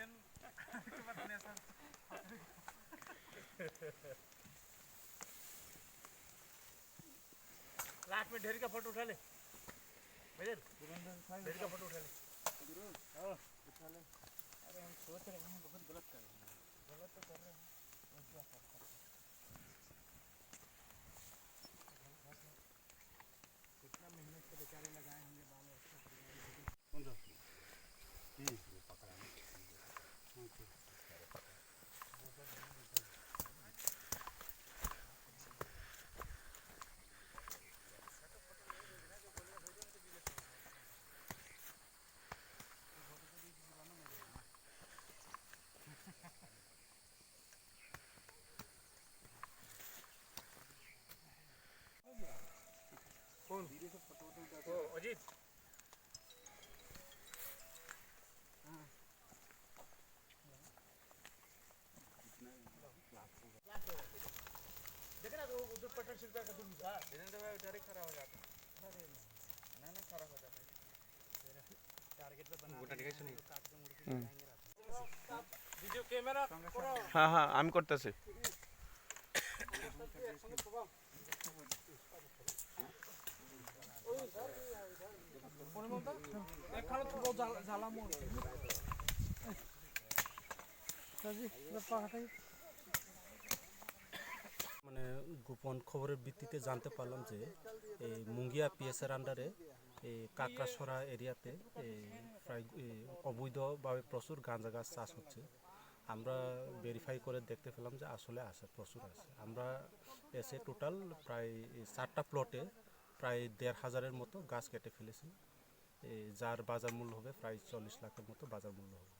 बाद नहीं था लास्ट में ढेर का फ़ोटो उठा ले। ढेर का फ़ोटो उठा ले। हाँ, उठा ले। अरे हम सोच रहे हैं। ओ अजीत देख ना वो उधर पटन शिल्पा का तुम था इधर तो डायरेक्ट खड़ा हो जाता अरे ना ना खड़ा हो जाता टारगेट पे बना গোটা দেখাইছো নাকি? काट के मुड़ के जाएंगे रात ভিডিও ক্যামেরা করো হ্যাঁ হ্যাঁ আমি করতেছি মানে গোপন খবরের ভিত্তিতে জানতে পারলাম যে, এই মুঙ্গিয়া পিএসের আন্ডারে এই কাকড়াছড়া এরিয়াতে প্রায় অবৈধভাবে প্রচুর গাঁজা গাছ চাষ হচ্ছে। আমরা ভেরিফাই করে দেখতে পেলাম যে আসলে আছে প্রচুর আছে আমরা এসে টোটাল প্রায় চারটা প্লটে প্রায় দেড় হাজারের মতো গাছ কেটে ফেলেছি। যার বাজার মূল্য হবে প্রায় চল্লিশ লাখের মতো বাজার মূল্য হবে।